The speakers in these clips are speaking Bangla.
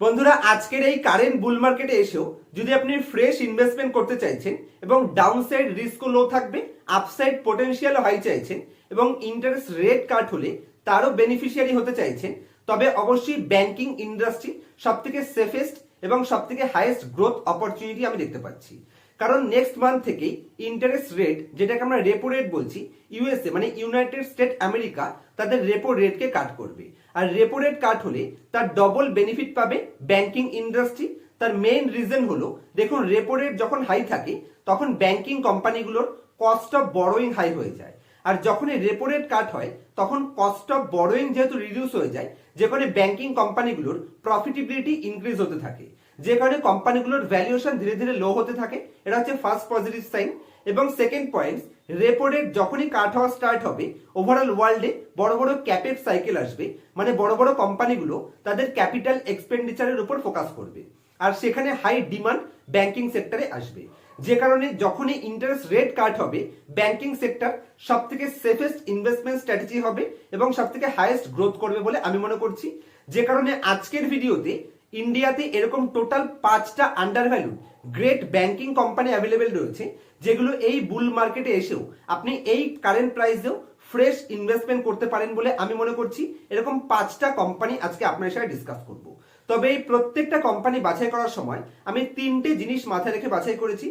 বন্ধুরা, আজকের এই কারেন্ট বুল মার্কেটে এসেও যদি আপনি ফ্রেশ ইনভেস্টমেন্ট করতে চাইছেন এবং ডাউন সাইড রিস্কও লো থাকবে আপসাইড পোটেন্সিয়াল হাই চাইছেন এবং ইন্টারেস্ট রেট কাট হলে তারও বেনিফিশিয়ারি হতে চাইছেন, তবে অবশ্যই ব্যাংকিং ইন্ডাস্ট্রি সব থেকে সেফেস্ট এবং সব থেকে হাইয়েস্ট গ্রোথ অপরচুনিটি আমি দেখতে পাচ্ছি। কারণ নেক্সট মান্থ থেকেই ইন্টারেস্ট রেট যেটাকে আমরা রেপো রেট বলছি ইউএসএ মানে ইউনাইটেড স্টেট আমেরিকা তাদের রেপো রেটকে কাট করবে। আর রেপো রেট কাট হলে তার ডবল বেনিফিট পাবে ব্যাংকিং ইন্ডাস্ট্রি তার মেইন রিজন হলো, দেখুন রেপো রেট যখন হাই থাকে, তখন ব্যাংকিং কোম্পানিগুলোর কস্ট অফ বড়োইং হাই হয়ে যায়। আর যখনই রেপো রেট কাট হয়, তখন কস্ট অফ বড়োইং যেহেতু রিডিউস হয়ে যায়, যে কারণে ব্যাংকিং কোম্পানিগুলোর প্রফিটেবিলিটি ইনক্রিজ হতে থাকে। যে কারণে কোম্পানিগুলোর ভ্যালুয়েশন ধীরে ধীরে লো হতে থাকে। এটা হচ্ছে ফার্স্ট পজিটিভ সাইন এবং সেকেন্ড পয়েন্ট রেপো রেট যখনই কাট হওয়া স্টার্ট হবে ওভারঅল ওয়ার্ল্ডে বড় বড় ক্যাপের সাইকেল আসবে। মানে বড় বড় কোম্পানিগুলো তাদের ক্যাপিটাল এক্সপেন্ডিচারের উপর ফোকাস করবে। আর সেখানে হাই ডিমান্ড ব্যাংকিং সেক্টরে আসবে। যে কারণে যখনই ইন্টারেস্ট রেট কাট হবে ব্যাংকিং সেক্টর সব থেকে সেফেস্ট ইনভেস্টমেন্ট স্ট্র্যাটেজি হবে এবং সব থেকে হাইয়েস্ট গ্রোথ করবে বলে আমি মনে করছি। যে কারণে আজকের ভিডিওতে ইন্ডিয়াতে এরকম টোটাল পাঁচটা under value great banking company available রয়েছে, যেগুলো এই বুল মার্কেটে এসেও আপনি এই কারেন্ট প্রাইসেও ফ্রেশ ইনভেস্টমেন্ট করতে পারেন বলে আমি মনে করছি। এরকম পাঁচটা কোম্পানি আজকে আপনার সাথে ডিসকাস করব। তবে এই প্রত্যেকটা কোম্পানি বাছাই করার সময় আমি তিনটে জিনিস মাথায় রেখে বাছাই করেছি।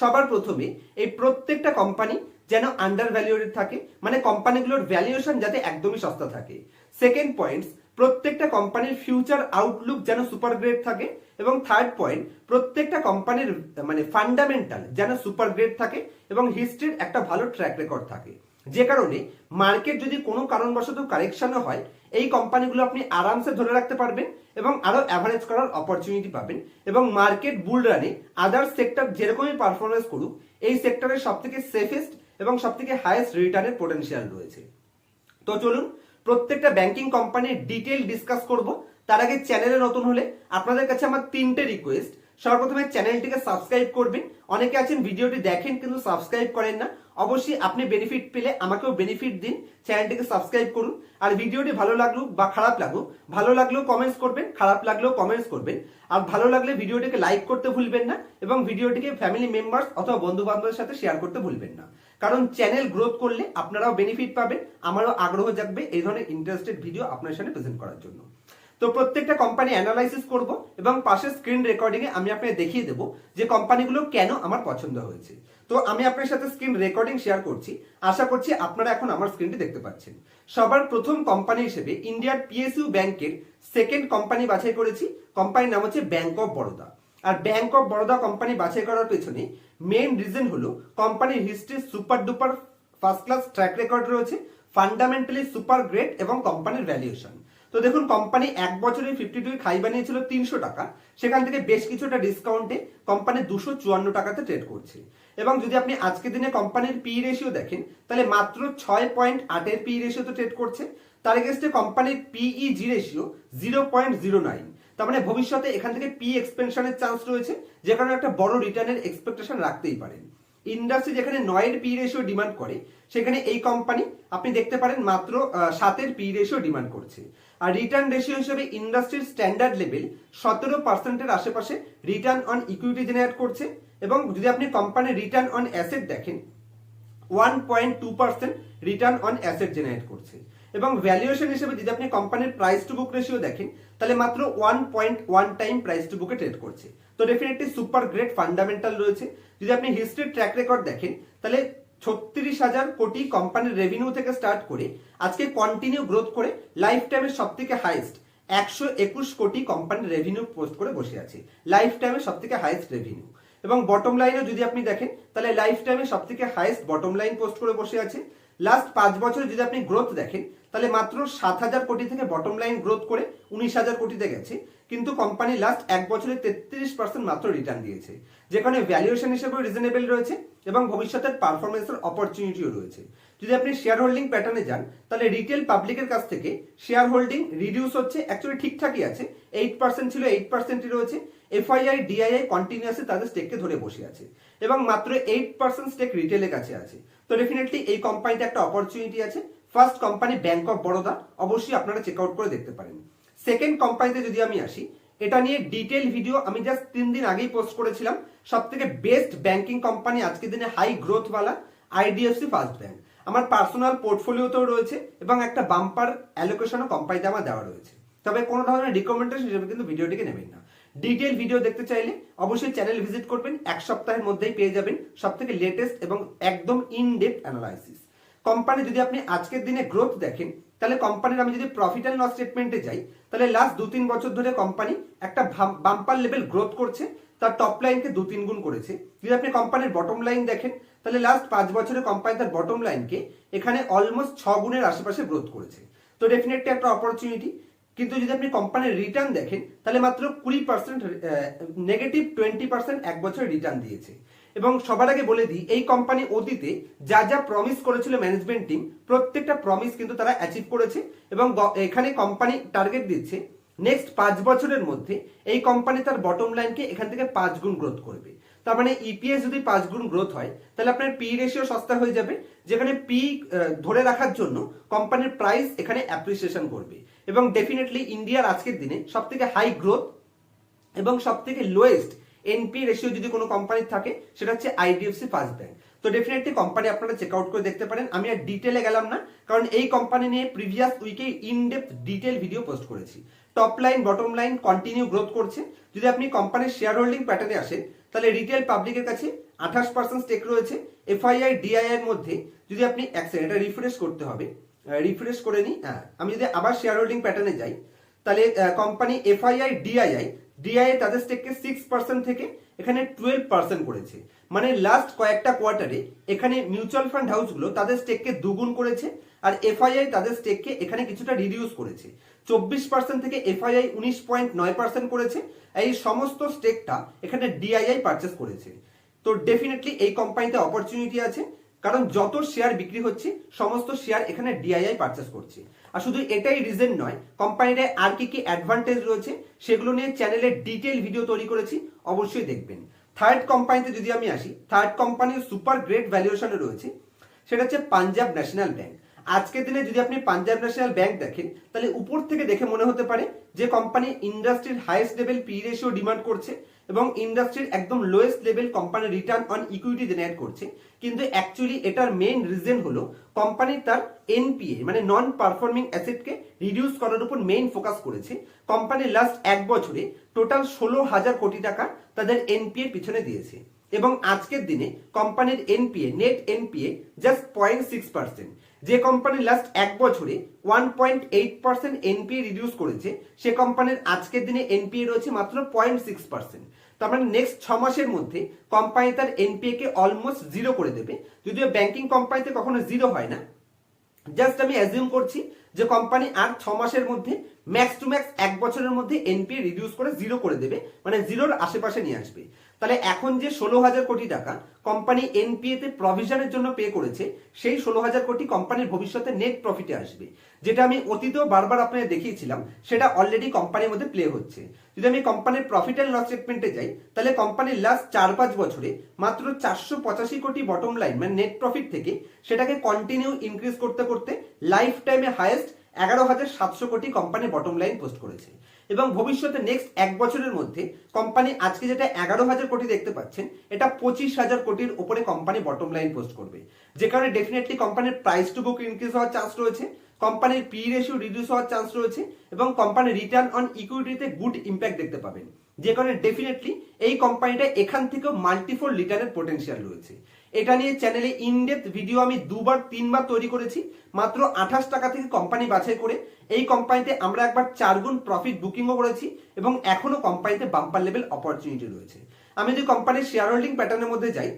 সবার প্রথমে এই প্রত্যেকটা কোম্পানি যেন আন্ডার ভ্যালুয়েটেড থাকে মানে কোম্পানিগুলোর ভ্যালুয়েশন যাতে একদমই সস্তা থাকে। সেকেন্ড পয়েন্টস প্রত্যেকটা কোম্পানির ফিউচার আউটলুক যেন সুপার গ্রেড থাকে এবং থার্ড পয়েন্ট প্রত্যেকটা কোম্পানির মানে ফান্ডামেন্টাল যেন সুপার গ্রেড থাকে এবং হিস্ট্রির একটা ভালো ট্র্যাক রেকর্ড থাকে। যে কারণে মার্কেট যদি কোনো কারণবশত কারেকশনও হয়, এই কোম্পানিগুলো আপনি আরামসে ধরে রাখতে পারবেন এবং আরও অ্যাভারেজ করার অপরচুনিটি পাবেন এবং মার্কেট বুল রানে আদার সেক্টর যেরকমই পারফরমেন্স করুক, এই সেক্টরের সব থেকে সেফেস্ট এবং সব থেকে হাইয়েস্ট রিটার্নের পোটেনশিয়াল রয়েছে। তো চলুন প্রত্যেকটা ব্যাংকিং কোম্পানির ডিটেল ডিসকাস করব। তার আগে চ্যানেলে নতুন হলে আপনাদের কাছে আমার তিনটে রিকোয়েস্ট সর্বপ্রথমে চ্যানেলটিকে সাবস্ক্রাইব করবেন। অনেকে আছেন ভিডিওটি দেখেন কিন্তু সাবস্ক্রাইব করেন না। অবশ্যই আপনি বেনিফিট পেলে আমাকেও বেনিফিট দিন। চ্যানেলটিকে সাবস্ক্রাইব করুন। আর ভিডিওটি ভালো লাগল বা খারাপ লাগুক, ভালো লাগলেও কমেন্টস করবেন, খারাপ লাগলেও কমেন্টস করবেন। আর ভালো লাগলে ভিডিওটিকে লাইক করতে ভুলবেন না এবং ভিডিওটিকে ফ্যামিলি মেম্বার্স অথবা বন্ধু বান্ধবের সাথে শেয়ার করতে ভুলবেন না। কারণ চ্যানেল গ্রোথ করলে আপনারাও বেনিফিট পাবেন, আমারও আগ্রহ জাগবে এই ধরনের ইন্টারেস্টেড ভিডিও আপনার সামনে প্রেজেন্ট করার জন্য। তো প্রত্যেকটা কোম্পানি অ্যানালাইসিস করব এবং পাশে স্ক্রিন রেকর্ডিং এ আমি আপনাকে দেখিয়ে দেবো যে কোম্পানিগুলো কেন আমার পছন্দ হয়েছে। তো আমি আপনার সাথে স্ক্রিন রেকর্ডিং শেয়ার করছি, আশা করছি আপনারা এখন আমার স্ক্রিনটি দেখতে পাচ্ছেন। সবার প্রথম কোম্পানি হিসেবে ইন্ডিয়ার পিএসইউ ব্যাংকের সেকেন্ড কোম্পানি বাছাই করেছি কোম্পানির নাম হচ্ছে ব্যাংক অফ বরোদা আর ব্যাংক অফ বরোদা কোম্পানি বাছাই করার পেছনে মেইন রিজন হলো কোম্পানির history super duper first class track record রয়েছে ফান্ডামেন্টালি সুপার গ্রেট এবং কোম্পানির ভ্যালুয়েশন তো দেখুন কোম্পানি এক বছরে ফিফটি টু খাই বানিয়েছিল তিনশো টাকা, সেখান থেকে বেশ কিছুটা ডিসকাউন্টে কোম্পানি দুশো চুয়ান্ন টাকাতে ট্রেড করছে। এবং যদি আপনি আজকের দিনে কোম্পানির পি রেশিও দেখেন, তাহলে মাত্র ছয় পয়েন্ট আটের পি রেশিওতে ট্রেড করছে। তার এগেস্টে কোম্পানির PE G ratio zero point zero nine তার মানে ভবিষ্যতে এখান থেকে পি এক্সপেনশনের চান্স রয়েছে যে কারণে একটা বড় রিটার্নের এক্সপেকটেশন রাখতেই পারেন। ইন্ডাস্ট্রি যেখানে নয়ের পি রেশিও ডিমান্ড করে, সেখানে এই কোম্পানি আপনি দেখতে পারেন মাত্র সাতের পি রেশিও ডিমান্ড করছে। আর রিটার্ন রেশিও হিসেবে ইন্ডাস্ট্রির স্ট্যান্ডার্ড লেভেল সতেরো পার্সেন্টের আশেপাশে রিটার্ন অন ইকুইটি জেনারেট করছে এবং যদি আপনি কোম্পানির রিটার্ন অন অ্যাসেট দেখেন one point two percent return on asset generate করছে। এবং ভ্যালুয়েশন হিসেবে যদি আপনি কোম্পানির প্রাইস টু বুক রেশিও দেখেন, তাহলে মাত্র one point one time price to বুকে ট্রেড করছে। তো ডেফিনেটলি সুপার গ্রেট ফান্ডামেন্টাল রয়েছে। যদি আপনি হিস্ট্রির ট্র্যাক রেকর্ড দেখেন, তাহলে ছত্রিশ হাজার কোটি কোম্পানির রেভিনিউ থেকে স্টার্ট করে, আজকে কন্টিনিউ গ্রোথ করে লাইফ টাইমের সব থেকে হাইস্ট একশো একুশ কোটি কোম্পানির রেভিনিউ পোস্ট করে বসে আছে। লাইফ টাইমের সব থেকে হাইস্ট রেভিনিউ এবং বটম লাইনও যদি আপনি দেখেন, তাহলে লাইফ টাইমে সব থেকে হাইস্ট বটম লাইন পোস্ট করে বসে আছে। লাস্ট পাঁচ বছরে যদি আপনি গ্রোথ দেখেন তাহলে মাত্র সাত হাজার কোটি থেকে বটম লাইন গ্রোথ করে উনিশ হাজার কোটিতে গেছে। কিন্তু কোম্পানি লাস্ট এক বছরে তেত্রিশ পার্সেন্ট মাত্র রিটার্ন দিয়েছে। যেখানে ভ্যালুয়েশন হিসেবেও রিজনেবল রয়েছে এবং ভবিষ্যতের পারফরমেন্সের অপরচুনিটিও রয়েছে। যদি আপনি শেয়ার হোল্ডিং প্যাটার্নে যান, তাহলে রিটেল পাবলিকের কাছ থেকে শেয়ার হোল্ডিং রিডিউস হচ্ছে। অ্যাকচুয়ালি ঠিকঠাকই আছে। এইট পার্সেন্ট ছিল এইট পার্সেন্টই রয়েছে। এফআইআই ডিআইআই কন্টিনিউয়াসলি তাদের স্টেককে ধরে বসে আছে। এবং মাত্র এইট পার্সেন্ট স্টেক রিটেলের কাছে আছে। তো ডেফিনেটলি এই কোম্পানিতে একটা অপরচুনিটি আছে। First company bank of Baroda অবশ্যই আপনারা চেক আউট করে দেখতে পারেন। সেকেন্ড কোম্পানিতে যদি আমি আসি, এটা নিয়ে ডিটেল ভিডিও আমি জাস্ট তিন দিন আগেই পোস্ট করেছিলাম। সব থেকে বেস্ট ব্যাংকিং কোম্পানি আজকের দিনে হাই গ্রোথওয়ালা আইডিএফসি ফার্স্ট ব্যাংক আমার পার্সোনাল পোর্টফোলিওতেও রয়েছে এবং একটা বাম্পার অ্যালোকেশনও কোম্পানিতে আমার দেওয়া রয়েছে। তবে কোনো ধরনের রিকমেন্ডেশন হিসেবে কিন্তু ভিডিওটিকে নেবেন না। ডিটেল ভিডিও দেখতে চাইলে অবশ্যই চ্যানেল ভিজিট করবেন। এক সপ্তাহের মধ্যেই পেয়ে যাবেন সব থেকে লেটেস্ট এবং একদম ইন ডেপথ অ্যানালাইসিস কোম্পানি যদি আপনি আজকের দিনে গ্রোথ দেখেন, তাহলে কোম্পানির আমি যদি প্রফিট অ্যান্ড লস স্টেটমেন্টে যাই, তাহলে লাস্ট দু তিন বছর ধরে কোম্পানি একটা বাম্পার লেভেল গ্রোথ করছে, তার টপ লাইনকে দু তিন গুণ করেছে। যদি আপনি কোম্পানির বটম লাইন দেখেন, তাহলে লাস্ট পাঁচ বছরে কোম্পানি তার বটম লাইনকে এখানে অলমোস্ট ছ গুণের আশেপাশে গ্রোথ করেছে। তো ডেফিনেটলি একটা অপরচুনিটি কিন্তু যদি আপনি কোম্পানির রিটার্ন দেখেন, তাহলে মাত্র কুড়ি পার্সেন্ট নেগেটিভ টোয়েন্টি পার্সেন্ট এক বছর রিটার্ন দিয়েছে। এবং সবার আগে বলে দিই, এই কোম্পানি অতীতে যা যা প্রমিস করেছিল ম্যানেজমেন্ট টিম প্রত্যেকটা প্রমিস কিন্তু তারা অ্যাচিভ করেছে এবং এখানে কোম্পানি টার্গেট দিচ্ছে নেক্সট পাঁচ বছরের মধ্যে এই কোম্পানি তার বটম লাইনকে এখান থেকে পাঁচ গুণ গ্রোথ করবে। তার মানে ইপিএস যদি পাঁচ গুণ গ্রোথ হয়, তাহলে আপনার পি রেশিও সস্তা হয়ে যাবে, যেখানে পি ধরে রাখার জন্য কোম্পানির প্রাইস এখানে অ্যাপ্রিসিয়েশন করবে। এবং ডেফিনেটলি ইন্ডিয়ার আজকের দিনে সব থেকে হাই গ্রোথ এবং সব থেকে লোয়েস্ট এনপি রেশিও যদি কোনো কোম্পানির থাকে, সেটা হচ্ছে আইডিএফসি ফার্স্ট ব্যাংক তো ডেফিনেটলি কোম্পানি আপনারা চেক আউট করে দেখতে পারেন। আমি আর ডিটেলে গেলাম না, কারণ এই কোম্পানি নিয়ে প্রিভিয়াস উইকে in depth detail video post করেছি। Top line bottom line continue growth করছে। যদি আপনি কোম্পানির শেয়ার হোল্ডিং প্যাটার্নে আসেন, তাহলে রিটেল পাবলিকের কাছে আঠাশ পার্সেন্ট স্টেক রয়েছে। এফআইআই ডিআই এর মধ্যে যদি আপনি সেকেন্ড এটা রিফ্রেশ করতে হবে। রিফ্রেশ করে নিই। হ্যাঁ আমি যদি আবার শেয়ার হোল্ডিং প্যাটার্নে যাই, তাহলে কোম্পানি এফআইআই ডিআইআই ডিআই তাদের স্টেককে সিক্স পার্সেন্ট থেকে এখানে টুয়েলভ পার্সেন্ট করেছে। মানে লাস্ট কয়েকটা কোয়ার্টারে এখানে মিউচুয়াল ফান্ড হাউসগুলো তাদের স্টেককে দুগুণ করেছে আর এফআইআই তাদের স্টেককে এখানে কিছুটা রিডিউস করেছে। চব্বিশ পার্সেন্ট থেকে এফআইআই উনিশ পয়েন্ট নয় পার্সেন্ট করেছে। এই সমস্ত স্টেকটা এখানে ডিআইআই পারচেস করেছে। তো ডেফিনেটলি এই কোম্পানিতে অপরচুনিটি আছে। কারণ যত শেয়ার বিক্রি হচ্ছে, সমস্ত শেয়ার এখানে ডিআইআই পারচেস করছে। আর শুধু এটাই রিজন নয় কোম্পানির আর কি কি অ্যাডভান্টেজ রয়েছে, সেগুলো নিয়ে চ্যানেলে ডিটেল ভিডিও তৈরি করেছি, অবশ্যই দেখবেন। থার্ড কোম্পানিতে যদি আমি আসি থার্ড কোম্পানির সুপার গ্রেট ভ্যালুয়েশনে রয়েছে, সেটা হচ্ছে পাঞ্জাব ন্যাশনাল ব্যাংক আজকের দিনে যদি আপনি পাঞ্জাব ন্যাশনাল ব্যাংক দেখেন, তাহলে উপর থেকে দেখে মনে হতে পারে যে কোম্পানি ইন্ডাস্ট্রির highest level P ratio demand করছে। এবং ইন্ডাস্ট্রির একদম lowest level company return on equity generate করছে। কিন্তু অ্যাকচুয়ালি এটার মেইন রিজন হলো কোম্পানি তার এনপিএ মানে নন পারফর্মিং অ্যাসেটকে রিডিউস করার উপর মেইন ফোকাস করেছে। কোম্পানি লাস্ট এক বছরে টোটাল ষোলো হাজার কোটি টাকা তাদের এনপিএর পিছনে দিয়েছে। এবং আজকের দিনে কোম্পানির NPA net NPA just point six percent যে কোম্পানি লাস্ট এক বছরে one point eight percent NPA reduce করেছে, সে কোম্পানির আজকের দিনে এনপিএ রয়েছে মাত্র পয়েন্ট সিক্স পার্সেন্ট তার মানে নেক্সট ছ মাসের মধ্যে কোম্পানি তার এনপিএ কে অলমোস্ট জিরো করে দেবে। যদিও ব্যাংকিং কোম্পানিতে কখনো জিরো হয় না। জাস্ট আমি অ্যাজিউম করছি যে কোম্পানি আর ছ মাসের মধ্যে ম্যাক্স টু ম্যাক্স এক বছরের মধ্যে এনপিএ রিডিউস করে জিরো করে দেবে। মানে জিরোর আশেপাশে নিয়ে আসবে। তাহলে এখন যে ষোলো হাজার কোটি টাকা কোম্পানি এনপিএ তে প্রভিশনের জন্য পে করেছে, সেই ষোলো হাজার কোটি কোম্পানির ভবিষ্যতে নেট প্রফিটে আসবে। যেটা আমি অতীতেও বারবার আপনাদের দেখিয়েছিলাম, সেটা অলরেডি কোম্পানির মধ্যে প্লে হচ্ছে। যদি আমি কোম্পানির প্রফিট অ্যান্ড লস স্টেটমেন্টে যাই, তাহলে কোম্পানির লাস্ট চার পাঁচ বছরে মাত্র চারশো পঁচাশি কোটি বটম লাইন মানে নেট প্রফিট থেকে, সেটাকে কন্টিনিউ ইনক্রিজ করতে করতে লাইফ টাইমে হায়েস্ট এগারো হাজার সাতশো কোটি কোম্পানি বটম লাইন পোস্ট করেছে। এবং ভবিষ্যতে নেক্সট এক বছরের মধ্যে কোম্পানি আজকে যেটা এগারো হাজার কোটি দেখতে পাচ্ছেন, এটা পঁচিশ হাজার কোটির উপরে কোম্পানি বটম লাইন পোস্ট করবে। যে কারণে ডেফিনেটলি কোম্পানির প্রাইস টু বুক ইনক্রিজ হওয়ার চান্স রয়েছে কোম্পানির পি রেশিও রিডিউস হওয়ার চান্স রয়েছে, এবং কোম্পানির রিটার্ন অন ইকুইটিতে গুড ইম্প্যাক্ট দেখতে পাবেন। যে কারণে ডেফিনেটলি এই কোম্পানিটা এখান থেকেও মাল্টিফোল রিটার্নের পোটেনশিয়াল রয়েছে। এটা নিয়ে চ্যানেলে ইনডেপথ ভিডিও আমি দুবার, তিনবার তৈরি করেছি। মাত্র আঠাশ টাকা থেকে কোম্পানি বাছাই করে। এই কোম্পানিতে আমরা একবার চার গুণ প্রফিট বুকিংও করেছি এবং এখনও কোম্পানিতে বাম্পার লেভেল অপরচুনিটি রয়েছে। আমি যদি কোম্পানির শেয়ার হোল্ডিং প্যাটার্নের মধ্যে যাই,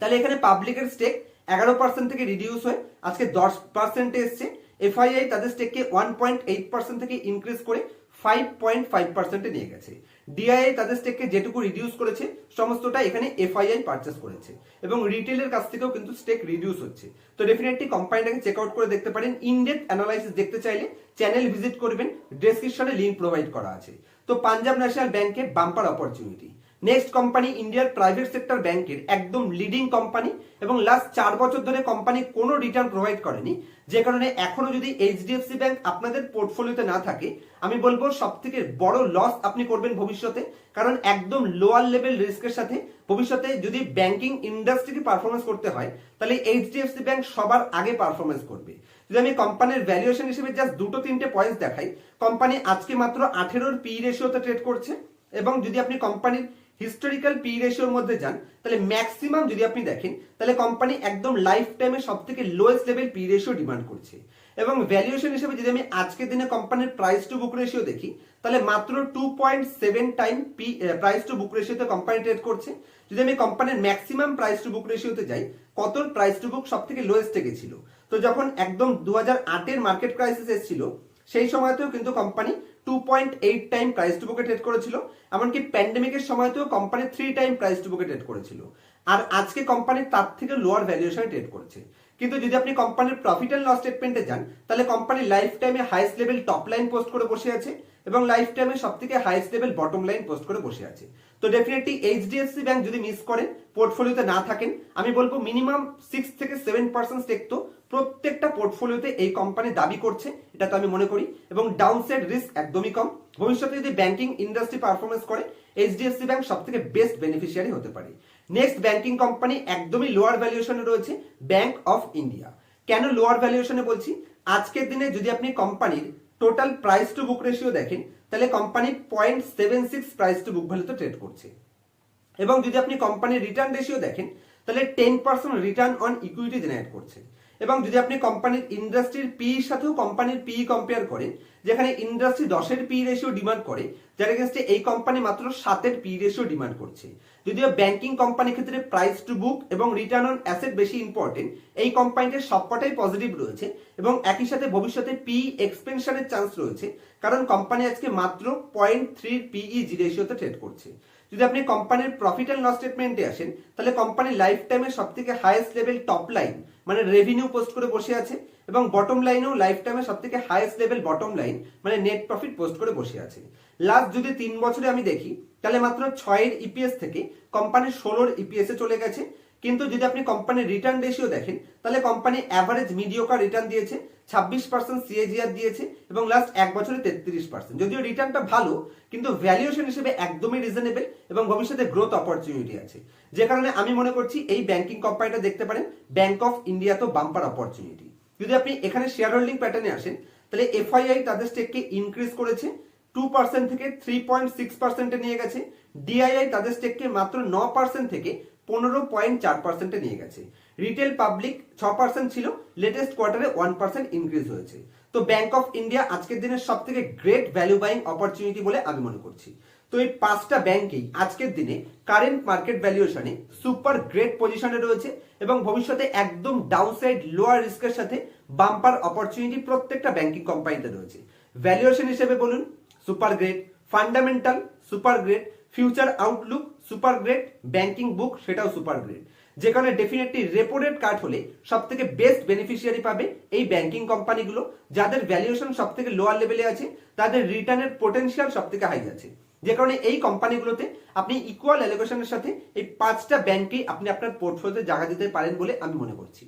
তাহলে এখানে পাবলিকের স্টেক এগারো পার্সেন্ট থেকে রিডিউস হয়ে। আজকে দশ পার্সেন্টে এসছে। এফআইআই তাদের স্টেককে ওয়ান পয়েন্ট এইট পার্সেন্ট থেকে ইনক্রিজ করে ফাইভ পয়েন্ট ফাইভ পার্সেন্টে নিয়ে গেছে। ডিআইআই তাদের স্টেককে যেটুকু রিডিউস করেছে, সমস্তটা এখানে এফআইআই পারচেস করেছে। এবং রিটেলের কাছ থেকেও কিন্তু স্টেক রিডিউস হচ্ছে। তো ডেফিনেটলি কোম্পানিটাকে চেক আউট করে দেখতে পারেন ইনডেপ অ্যানালাইসিস দেখতে চাইলে চ্যানেল ভিজিট করবেন ডেসক্রিপশনে লিঙ্ক প্রোভাইড করা আছে। তো পাঞ্জাব ন্যাশনাল ব্যাংকের বাম্পার অপরচুনিটি নেক্সট কোম্পানি ইন্ডিয়ার প্রাইভেট সেক্টর ব্যাংকের একদম লিডিং কোম্পানি এবং লাস্ট চার বছর ধরে কোম্পানি কোনো রিটার্ন প্রোভাইড করেনি। যে কারণে এখনও যদি এইচডিএফসি ব্যাংক আপনাদের পোর্টফোলিওতে না থাকে, আমি বলব সব থেকে বড় লস আপনি করবেন ভবিষ্যতে। কারণ একদম লোয়ার লেভেল রিস্কের সাথে ভবিষ্যতে যদি ব্যাংকিং ইন্ডাস্ট্রিকে পারফরমেন্স করতে হয়, তাহলে এইচডিএফসি ব্যাংক সবার আগে পারফরমেন্স করবে। যদি আমি কোম্পানির ভ্যালুয়েশন হিসেবে জাস্ট দুটো তিনটে পয়েন্টস দেখাই কোম্পানি আজকে মাত্র আঠেরোর পি রেশিওতে ট্রেড করছে, এবং যদি আপনি কোম্পানির হিস্টোরিক্যাল পি রেশিওর মধ্যে যান, তাহলে ম্যাক্সিমাম যদি আপনি দেখেন, তাহলে কোম্পানি একদম লাইফ টাইমে সব থেকে lowest level P ratio demand করছে। এবং ভ্যালুয়েশন হিসেবে যদি আমি আজকের দিনে কোম্পানির প্রাইস টু বুক রেশিও দেখি, তাহলে মাত্র two point seven time P price to book রেশিওতে company trade করছে। যদি আমি কোম্পানির ম্যাক্সিমাম প্রাইস টু বুক রেশিওতে যাই কত প্রাইস টু বুক সব থেকে লোয়েস্টে গেছিল? তো যখন একদম দু হাজার আটের মার্কেট ক্রাইসিস এসেছিল, সেই সময়তেও কিন্তু company two point eight time price to বুকে ট্রেড করেছিল, এমনকি প্যান্ডেমিকের সময়তেও company three time price to বুকে ট্রেড করেছিল। আর আজকে কোম্পানি তার থেকে লোয়ার ভ্যালুয়েশনে ট্রেড করছে। কিন্তু যদি আপনি কোম্পানির প্রফিট অ্যান্ড লস স্টেটমেন্টে যান, তাহলে কোম্পানি লাইফ টাইমে highest level top line post করে বসে আছে এবং লাইফ টাইমে সব থেকে highest level bottom line post করে বসে আছে। তো ডেফিনেটলি এইচডিএফসি ব্যাংক যদি মিস করেন পোর্টফোলিওতে না থাকেন, আমি বলব মিনিমাম সিক্স থেকে সেভেন পার্সেন্ট স্টেক তো প্রত্যেকটা পোর্টফোলিওতে এই কোম্পানি দাবি করছে এটা তো আমি মনে করি, এবং ডাউনসাইড রিস্ক একদমই কম। ভবিষ্যতে যদি ব্যাংকিং ইন্ডাস্ট্রি পারফরমেন্স করে এইচডিএফসি ব্যাংক সব থেকে বেস্ট বেনিফিশিয়ারি হতে পারে। নেক্সট ব্যাংকিং কোম্পানি একদমই লোয়ার ভ্যালুয়েশনে রয়েছে ব্যাংক অফ ইন্ডিয়া কেন লোয়ার ভ্যালুয়েশনে বলছি? আজকের দিনে যদি আপনি কোম্পানির total price to book ratio দেখেন, তাহলে company point seven six price to book ভ্যালুতে ট্রেড করছে। এবং যদি আপনি কোম্পানির রিটার্ন রেশিও দেখেন, তাহলে ten percent return on equity generate করছে। এবং যদি আপনি কোম্পানির ইন্ডাস্ট্রির পি সাথেও কোম্পানির পি কম্পেয়ার করেন, যেখানে ইন্ডাস্ট্রি দশের পি রেশিও ডিমান্ড করে, যার এগেনস্টে এই কোম্পানি মাত্র সাতের পি রেশিও ডিমান্ড করছে। যদিও ব্যাংকিং কোম্পানির ক্ষেত্রে প্রাইস টু বুক এবং রিটার্ন অন অ্যাসেট বেশি ইম্পর্টেন্ট এই কোম্পানিটার সবকটাই পজিটিভ রয়েছে এবং একই সাথে ভবিষ্যতে পি এক্সপেনশনের চান্স রয়েছে, কারণ কোম্পানি আজকে মাত্র পয়েন্ট থ্রি পিই জি রেশিওতে ট্রেড করছে। যদি আপনি কোম্পানির প্রফিট অ্যান্ড লস স্টেটমেন্টে আসেন, তাহলে কোম্পানি লাইফ টাইমে সব থেকে হায়েস্ট লেভেল টপ লাইন মানে রেভিনিউ পোস্ট করে বসে আছে, এবং বটম লাইনেও লাইফ টাইমে সব থেকে হাইয়েস্ট লেভেল বটম লাইন মানে নেট প্রফিট পোস্ট করে বসে আছে। লাস্ট যদি তিন বছরে আমি দেখি, তাহলে মাত্র ছয়ের ইপিএস থেকে কোম্পানির ষোলোর ইপিএস এ চলে গেছে কিন্তু যদি আপনি কোম্পানির রিটার্ন রেশিও দেখেন, তাহলে কোম্পানি অ্যাভারেজ মিডিওকার রিটার্ন দিয়েছে, ছাব্বিশ পার্সেন্ট সিএজিআর দিয়েছে, এবং লাস্ট এক বছরে তেত্রিশ পার্সেন্ট যদিও রিটার্নটা ভালো, কিন্তু ভ্যালুয়েশন হিসেবে একদমই রিজনেবল এবং ভবিষ্যতে গ্রোথ অপরচুনিটি আছে। যে কারণে আমি মনে করছি এই ব্যাংকিং কোম্পানিটা দেখতে পারেন ব্যাংক অফ ইন্ডিয়া তো বাম্পার অপরচুনিটি যদি আপনি এখানে শেয়ার হোল্ডিং প্যাটার্নে আসেন, তাহলে এফআইআই তাদের স্টেককে ইনক্রিজ করেছে টু পার্সেন্ট থেকে থ্রি পয়েন্ট সিক্স পার্সেন্টে নিয়ে গেছে। ডিআইআই তাদের স্টেককে মাত্র ন পার্সেন্ট থেকে পনেরো পয়েন্ট চার পার্সেন্টে নিয়ে গেছে। রিটেল পাবলিক ছ পার্সেন্ট ছিল লেটেস্ট কোয়ার্টারে ওয়ান পার্সেন্ট ইনক্রিজ হয়েছে। তো ব্যাংক অফ ইন্ডিয়া আজকের দিনের সব থেকে গ্রেট ভ্যালু বাইং অপরচুনিটি বলে আমি মনে করছি। তো এই পাঁচটা ব্যাংকেই আজকের দিনে কারেন্ট মার্কেট ভ্যালুয়েশনে সুপার গ্রেট পজিশনে রয়েছে এবং ভবিষ্যতে একদম ডাউনসাইড লোয়ার রিস্কের সাথে বাম্পার অপরচুনিটি প্রত্যেকটা ব্যাংকিং কোম্পানিতে রয়েছে। ভ্যালুয়েশন হিসেবে বলুন super great fundamental super great future outlook super great banking book সেটাও সুপার গ্রেট যেখানে ডেফিনেটলি রেপো রেট কাট হলে সব থেকে বেস্ট বেনিফিশিয়ারি পাবে এই ব্যাংকিং কোম্পানিগুলো যাদের ভ্যালুয়েশন সব থেকে লোয়ার লেভেলে আছে, তাদের রিটার্নের পোটেনশিয়াল সব থেকে হাই আছে। যে কারণে এই কোম্পানিগুলোতে আপনি ইকুয়াল অ্যালোকেশনের সাথে এই পাঁচটা ব্যাংকেই আপনি আপনার পোর্টফোলিওতে জায়গা দিতে পারেন বলে আমি মনে করছি।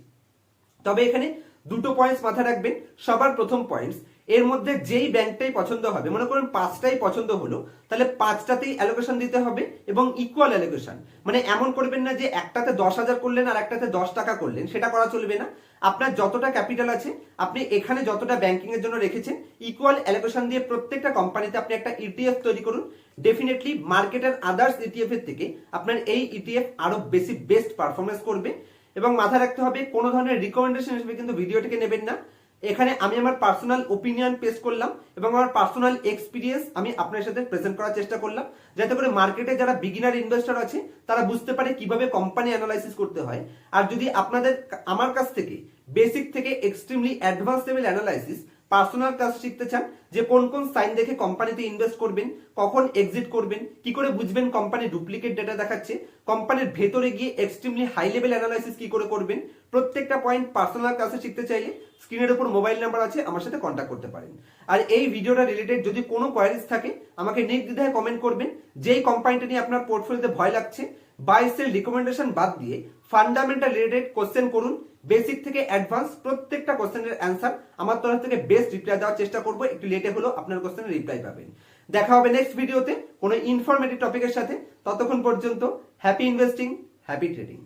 তবে এখানে দুটো পয়েন্টস মাথায় রাখবেন, সবার প্রথম পয়েন্টস এর মধ্যে যেই ব্যাংকটাই পছন্দ হবে, মনে করুন পাঁচটাই পছন্দ হলো, তাহলে পাঁচটাতেই অ্যালোকেশন দিতে হবে এবং ইকুয়াল অ্যালোকেশন মানে এমন করবেন না যে একটাতে দশ হাজার করলেন আর একটাতে দশ টাকা করলেন, সেটা করা চলবে না। আপনার যতটা ক্যাপিটাল আছে, আপনি এখানে যতটা ব্যাংকিং এর জন্য রেখেছেন ইকুয়াল অ্যালোকেশন দিয়ে প্রত্যেকটা কোম্পানিতে আপনি একটা ইটিএফ তৈরি করুন। ডেফিনেটলি মার্কেটের আদার্স ইটিএফ এর থেকে আপনার এই ইটিএফ আরও বেশি বেস্ট পারফরমেন্স করবে। এবং মাথায় রাখতে হবে, কোনো ধরনের রিকমেন্ডেশন হিসেবে কিন্তু ভিডিওটিকে নেবেন না। এখানে আমি আমার পার্সোনাল ওপিনিয়ন পেশ করলাম এবং আমার পার্সোনাল এক্সপিরিয়েন্স আমি আপনার সাথে প্রেজেন্ট করার চেষ্টা করলাম, যাতে করে মার্কেটে যারা বিগিনার ইনভেস্টর আছে, তারা বুঝতে পারে কীভাবে কোম্পানি অ্যানালাইসিস করতে হয়। আর যদি আপনাদের আমার কাছ থেকে বেসিক থেকে extremely advance level analysis personal class শিখতে চান, যে কোন কোন সাইন দেখে কোম্পানিতে ইনভেস্ট করবেন, কখন এক্সিট করবেন, কি করে বুঝবেন কোম্পানি ডুপ্লিকেট ডেটা দেখাচ্ছে কোম্পানির ভেতরে গিয়ে এক্সট্রিমলি হাই লেভেল অ্যানালাইসিস কি করে করবেন, প্রত্যেকটা পয়েন্ট পার্সোনাল ক্লাসে শিখতে চাইলে স্ক্রিনের উপর মোবাইল নাম্বার আছে, আমার সাথে কন্ট্যাক্ট করতে পারেন। আর এই ভিডিওটা রিলেটেড যদি কোনো কোয়ারিজ থাকে, আমাকে নির্দ্বিধায় কমেন্ট করবেন, যেই কোম্পানিটা নিয়ে আপনার পোর্টফোলিওতে ভয় লাগছে বাই সেল রিকমেন্ডেশন বাদ দিয়ে ফান্ডামেন্টাল রিলেটেড কোশ্চেন করুন বেসিক থেকে অ্যাডভান্স প্রত্যেকটা কোশ্চেনের অ্যান্সার আমার তরফ থেকে বেস্ট রিপ্লাই দেওয়ার চেষ্টা করব। একটু লেটে হলো আপনার কোশ্চেনের রিপ্লাই পাবেন। দেখা হবে নেক্সট ভিডিওতে কোনো ইনফরমেটিভ টপিকের সাথে। ততক্ষণ পর্যন্ত হ্যাপি ইনভেস্টিং হ্যাপি ট্রেডিং